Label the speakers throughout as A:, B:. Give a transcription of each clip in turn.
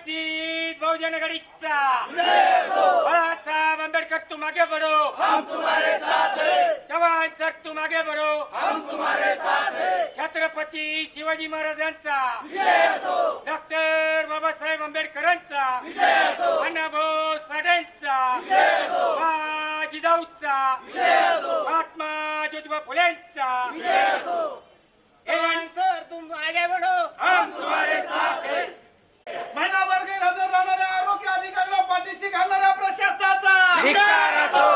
A: वंचित बहुजन आघाडीचा बाळासाहेब आंबेडकर तुम आगे बढ़ो हम तुम्हारे साथ जवान सर तुम आगे बढ़ो हम तुम्हारे साथ छत्रपती शिवाजी महाराजांचा डॉक्टर बाबासाहेब आंबेडकरांचा अण्णाभाऊ साठेंचा मा जिजाऊचा महात्मा ज्योतिबा फुलेंचा
B: सर तुम आगे बढ़ो
A: हम तुम्हारे साथ हैं.
C: महिनाभर गैरहजर राहणाऱ्या आरोग्य अधिकाऱ्याला पाठीशी घालणाऱ्या प्रशासनाचा
A: धिक्कार असो.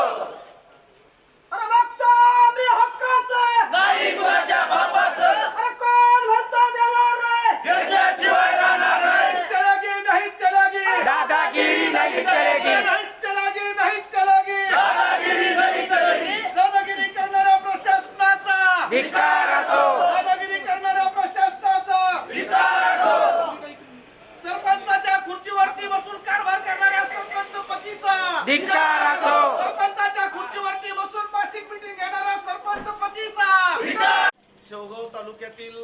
C: अरे बघतो मी हक्काचं
A: नाही कुणाच्या बापाचं
C: अरे कोण म्हणता देणार नाही
A: घेतल्याशिवाय राहणार नाही
C: चलेगी नाही चलेगी
A: दादागिरी नाही चलेगी
C: नाही चलेगी नाही चलेगी
A: दादागिरी नाही चलेगी
C: दादागिरी करणाऱ्या प्रशासनाचा
A: धिक्कार असो
C: दादागिरी करणाऱ्या प्रशासनाचा
A: धिक्कार असो
C: सरपंचाच्या खुर्चीवरती बसून कारभार करणाऱ्या सरपंच पतीचा
A: धिक्कार असो
C: सरपंचाच्या खुर्चीवरती बसून मासिक मिटिंग घेणारा सरपंच पतीचा शेवगाव तालुक्यातील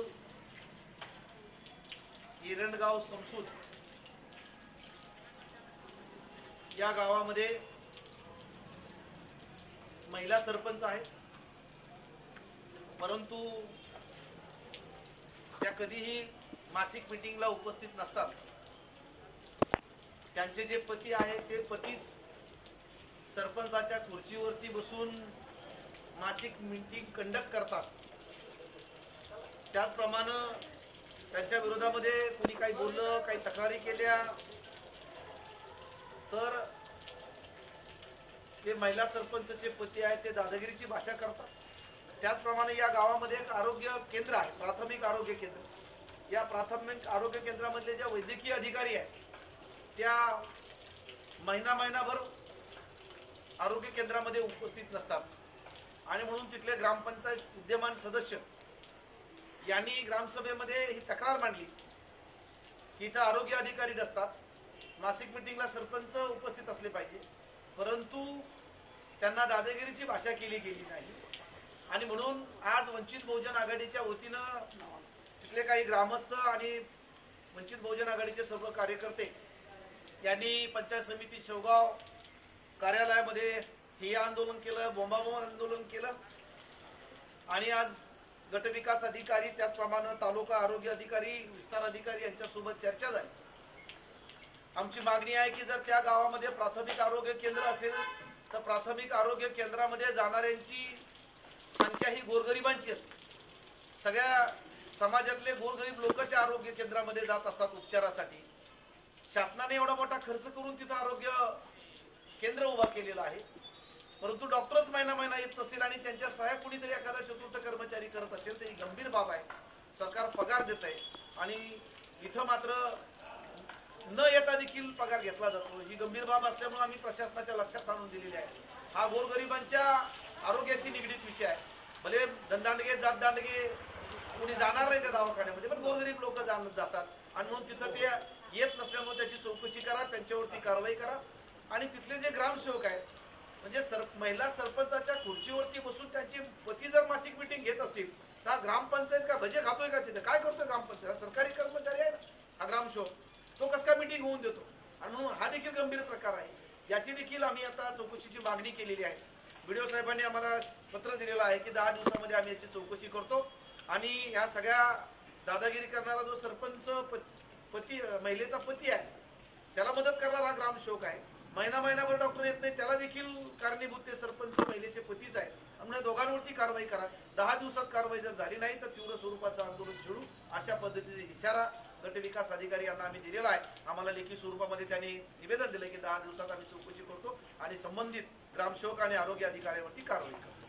C: इरंडगाव समसूत या गावामध्ये महिला सरपंच आहेत. परंतु त्या कधीही मासिक मिटिंगला उपस्थित नसतात. त्यांचे जे पती आहेत ते पतीच सरपंचाच्या खुर्चीवरती बसून मासिक मीटिंग कंडक्ट करतात. त्याचप्रमाणे त्यांच्या विरोधामध्ये कोणी काही बोललं काही तक्रारी केल्या तर ते महिला सरपंचचे पती आहेत ते दादागिरीची भाषा करतात. त्याचप्रमाणे या गावामध्ये एक आरोग्य केंद्र आहे प्राथमिक आरोग्य केंद्र. या प्राथमिक आरोग्य केंद्रामधले ज्या वैद्यकीय अधिकारी आहेत त्या महिना महिनाभर आरोग्य केंद्रामध्ये उपस्थित नसतात. आणि म्हणून तिथले ग्रामपंचायत विद्यमान सदस्य यांनी ग्रामसभेमध्ये ही तक्रार मांडली. की इथं आरोग्य अधिकारी नसतात. मासिक मिटिंगला सरपंच उपस्थित असले पाहिजे. परंतु त्यांना दादागिरीची भाषा केली गेली नाही. आणि म्हणून आज वंचित बहुजन आघाडीच्या वतीनं तिथले काही ग्रामस्थ आणि वंचित बहुजन आघाडीचे सर्व कार्यकर्ते यांनी पंचायत समिती शेवगाव कार्यालयामध्ये हे आंदोलन केलं बोंबाबोंब आंदोलन केलं. आणि आज गटविकास अधिकारी त्याचप्रमाणे तालुका आरोग्य अधिकारी विस्तार अधिकारी यांच्यासोबत चर्चा झाली. आमची मागणी आहे की जर त्या गावामध्ये प्राथमिक आरोग्य केंद्र असेल तर प्राथमिक आरोग्य केंद्रामध्ये जाणाऱ्यांची संख्या ही गोरगरिबांची असते. सगळ्या समाजातले गोरगरीब लोक त्या आरोग्य केंद्रामध्ये जात असतात उपचारासाठी. शासनाने एवढा मोठा खर्च करून तिथं आरोग्य केंद्र उभा केलेलं आहे. परंतु डॉक्टरच महिना महिना येत नसतील आणि त्यांच्या सहाय्या कुणीतरी एखादा चतुर्थ कर्मचारी करत असेल तर ही गंभीर बाब आहे. सरकार पगार देत आहे आणि इथं मात्र न येता देखील पगार घेतला जातो. ही गंभीर बाब असल्यामुळे आम्ही प्रशासनाच्या लक्षात आणून दिलेली आहे. हा गोरगरिबांच्या आरोग्याशी निगडीत विषय आहे. भले धनदांडगे जात दांडगे कोणी जाणार नाही त्या दवाखान्यामध्ये पण गोरगरीब लोक जाण जातात. आणि म्हणून तिथं ते येत नसल्यामुळे त्याची चौकशी करा त्यांच्यावरती कारवाई करा. आणि तिथले जे ग्रामसेवक आहेत म्हणजे सर महिला सरपंचाच्या खुर्चीवरती बसून त्यांची पती जर मासिक मिटिंग घेत असतील तर हा ग्रामपंचायत का भजे खातोय का तिथे? काय करतोय ग्रामपंचायत? सरकारी कर्मचारी आहे ना? हा ग्रामशोक तो कस काय मिटिंग होऊन देतो? आणि म्हणून हा देखील गंभीर प्रकार आहे. याची देखील आम्ही आता चौकशीची मागणी केलेली आहे. व्हिडिओ साहेबांनी आम्हाला पत्र दिलेलं आहे की दहा दिवसामध्ये आम्ही याची चौकशी करतो. आणि या सगळ्या दादागिरी करणारा जो सरपंच प- पती महिलेचा पती आहे त्याला मदत करणारा हा ग्रामसेवक आहे. महिना महिनाभर डॉक्टर येत नाही त्याला देखील कारणीभूत ते सरपंच महिलेचे पतीच आहे त्यामुळे दोघांवरती कारवाई करा. दहा दिवसात कारवाई जर झाली नाही तर तीव्र स्वरूपाचं आंदोलन छेडू. अशा पद्धतीचा इशारा गट विकास अधिकारी यांना आम्ही दिलेला आहे. आम्हाला लेखी स्वरूपामध्ये त्यांनी निवेदन दिलं की दहा दिवसात आम्ही चौकशी करतो आणि संबंधित ग्रामसेवक आणि आरोग्य अधिकाऱ्यावरती कारवाई करतो.